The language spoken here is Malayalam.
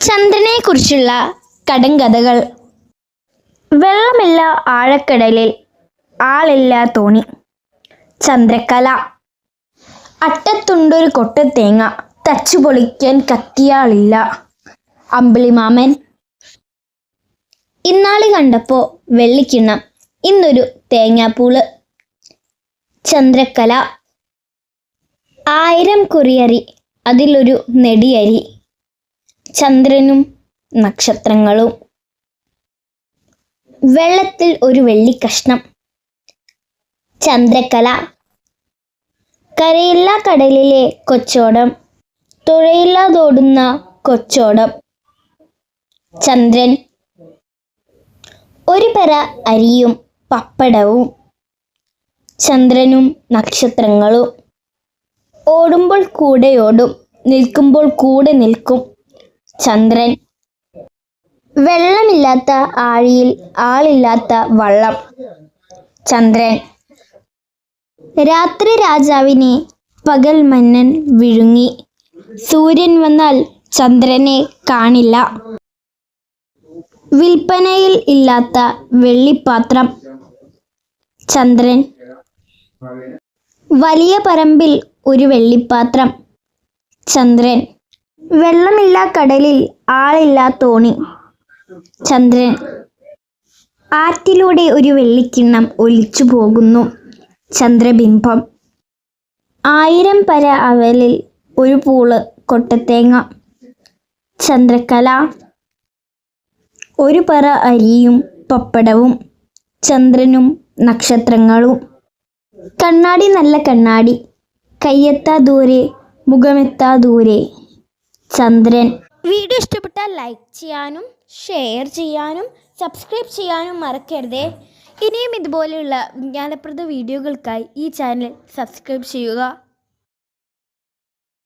ചന്ദ്രനെക്കുറിച്ചുള്ള കടങ്കഥകൾ വെള്ളമില്ല ആഴക്കടലിൽ ആളില്ല തോണി. ചന്ദ്രക്കല അട്ടത്തുണ്ടൊരു കൊട്ട തേങ്ങ തച്ചു പൊളിക്കാൻ കത്തിയാളില്ല. അമ്പിളിമാമൻ. ഇന്നാളി കണ്ടപ്പോ വെള്ളിക്കിണ്ണം ഇന്നൊരു തേങ്ങാപ്പൂൾ. ചന്ദ്രക്കല ആയിരം കുറിയരി അതിലൊരു നെടിയരി. ചന്ദ്രനും നക്ഷത്രങ്ങളും. വെള്ളത്തിൽ ഒരു വെള്ളിക്കഷ്ണം ചന്ദ്രക്കല കരയില്ല കടലിലെ കൊച്ചോടം. തുഴയില്ലാതോടുന്ന കൊച്ചോടം. ചന്ദ്രൻ. ഒരു പര അരിയും പപ്പടവും. ചന്ദ്രനും നക്ഷത്രങ്ങളും. ഓടുമ്പോൾ കൂടെ ഓടും നിൽക്കുമ്പോൾ കൂടെ നിൽക്കും. ചന്ദ്രൻ. വെള്ളമില്ലാത്ത ആഴിയിൽ ആളില്ലാത്ത വള്ളം. ചന്ദ്രൻ. രാത്രി രാജാവിനെ പകൽ മന്നൻ വിഴുങ്ങി. സൂര്യൻ വന്നാൽ ചന്ദ്രനെ കാണില്ല. വിൽപ്പനയിൽ ഇല്ലാത്ത വെള്ളിപ്പാത്രം. ചന്ദ്രൻ. വലിയ പറമ്പിൽ ഒരു വെള്ളിപ്പാത്രം. ചന്ദ്രൻ. വെള്ളമില്ല കടലിൽ ആളില്ല തോണി. ചന്ദ്രൻ ആറ്റിലൂടെ ഒരു വെള്ളിക്കിണ്ണം ഒലിച്ചു പോകുന്നു. ചന്ദ്രബിംബം ആയിരം പര അവലിൽ ഒരു പൂൾ കൊട്ടത്തേങ്ങ. ചന്ദ്രകല ഒരു പറ അരിയും പപ്പടവും. ചന്ദ്രനും നക്ഷത്രങ്ങളും. കണ്ണാടി നല്ല കണ്ണാടി. കയ്യെത്താ ദൂരെ മുഖമെത്താ ദൂരെ. ചന്ദ്രൻ. വീഡിയോ ഇഷ്ടപ്പെട്ടാൽ ലൈക്ക് ചെയ്യാനും ഷെയർ ചെയ്യാനും സബ്സ്ക്രൈബ് ചെയ്യാനും മറക്കരുതേ. ഇനിയും ഇതുപോലെയുള്ള വിജ്ഞാനപ്രദ വീഡിയോകൾക്കായി ഈ ചാനൽ സബ്സ്ക്രൈബ് ചെയ്യുക.